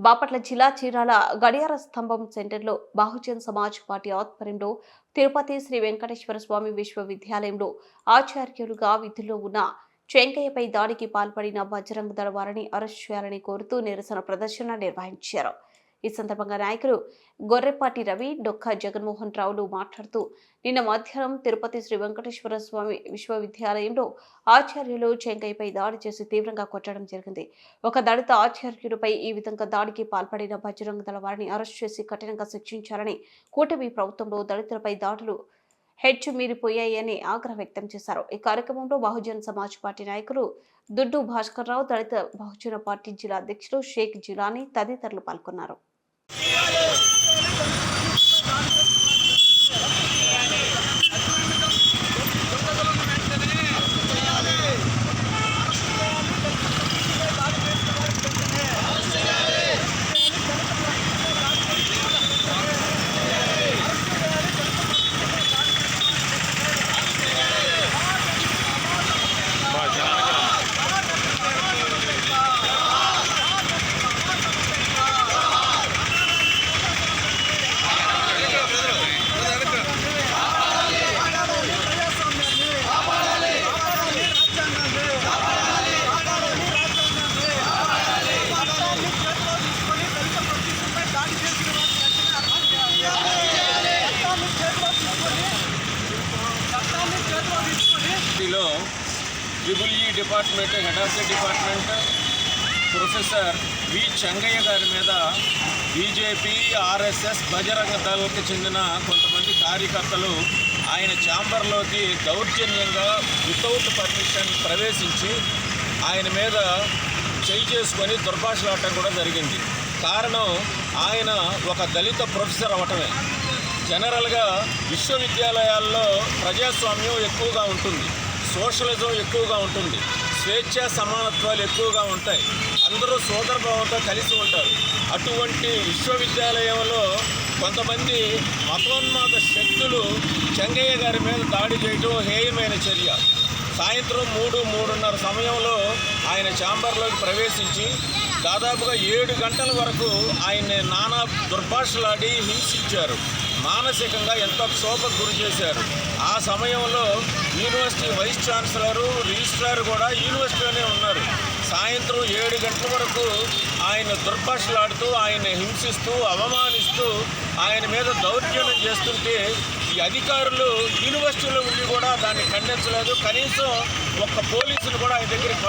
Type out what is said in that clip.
బాపట్ల జిల్లా చీరాల గడియార స్తంభం సెంటర్లో బహుజన్ సమాజ్ పార్టీ ఆధ్వర్యంలో తిరుపతి శ్రీ వెంకటేశ్వర స్వామి విశ్వవిద్యాలయంలో ఆచార్యులుగా విధుల్లో ఉన్న చెంకయ్యపై దాడికి పాల్పడిన బజరంగ్ దళ వారిని అరెస్ట్ చేయాలని కోరుతూ నిరసన ప్రదర్శన నిర్వహించారు. ఈ సందర్భంగా నాయకులు గొర్రెపాటి రవి డొక్కా జగన్మోహన్ రావులు మాట్లాడుతూ నిన్న మధ్యాహ్నం తిరుపతి శ్రీ వెంకటేశ్వర స్వామి విశ్వవిద్యాలయంలో ఆచార్యులు చెంకయ్యపై దాడి చేసి తీవ్రంగా కొట్టడం జరిగింది. ఒక దళిత ఆచార్యుడిపై ఈ విధంగా దాడికి పాల్పడిన బజరంగ దళ వారిని అరెస్ట్ చేసి కఠినంగా శిక్షించాలని కూటమి ప్రభుత్వంలో దళితులపై దాడులు హెచ్చు మీరిపోయాయని ఆగ్రహం వ్యక్తం చేశారు. ఈ కార్యక్రమంలో బహుజన్ సమాజ్ పార్టీ నాయకులు దుడ్డు భాస్కర్ రావు దళిత బహుజన పార్టీ జిల్లా అధ్యక్షులు షేక్ జిలానీ తదితరులు పాల్గొన్నారు. Triple E department head of the department professor V Chengaiah గారి మీద బీజేపీ ఆర్ఎస్ఎస్ బజరంగ దళకు చెందిన కొంతమంది కార్యకర్తలు ఆయన ఛాంబర్లోకి దౌర్జన్యంగా వితౌట్ పర్మిషన్ ప్రవేశించి ఆయన మీద చేయి చేసుకొని దుర్భాషలాడటం కూడా జరిగింది. కారణం ఆయన ఒక దళిత ప్రొఫెసర్ అవటమే జనరల్గా విశ్వవిద్యాలయాల్లో ప్రజాస్వామ్యం ఎక్కువగా ఉంటుంది. సోషలిజం ఎక్కువగా ఉంటుంది. స్వేచ్ఛ సమానత్వాలు ఎక్కువగా ఉంటాయి. అందరూ సోదరభావంతో కలిసి ఉంటారు. అటువంటి విశ్వవిద్యాలయంలో కొంతమంది మతోన్మాద శక్తులు చెంగయ్య గారి మీద దాడి చేయడం హేయమైన చర్య. సాయంత్రం మూడు మూడున్నర సమయంలో ఆయన ఛాంబర్లోకి ప్రవేశించి దాదాపుగా ఏడు గంటల వరకు ఆయన్ని నానా దుర్భాషలాడి హింసించారు. మానసికంగా ఎంతో క్షోభకు గురి చేశారు. ఆ సమయంలో యూనివర్సిటీ వైస్ ఛాన్సలరు రిజిస్ట్రార్ కూడా యూనివర్సిటీలోనే ఉన్నారు. సాయంత్రం ఏడు గంటల వరకు ఆయన దుర్భాషలాడుతూ ఆయన హింసిస్తూ అవమానిస్తూ ఆయన మీద దౌర్జన్యం చేస్తుంటే ఈ అధికారులు యూనివర్సిటీలో ఉండి కూడా దాన్ని ఖండించలేదు. కనీసం ఒక్క పోలీసులు కూడా ఆయన దగ్గరికి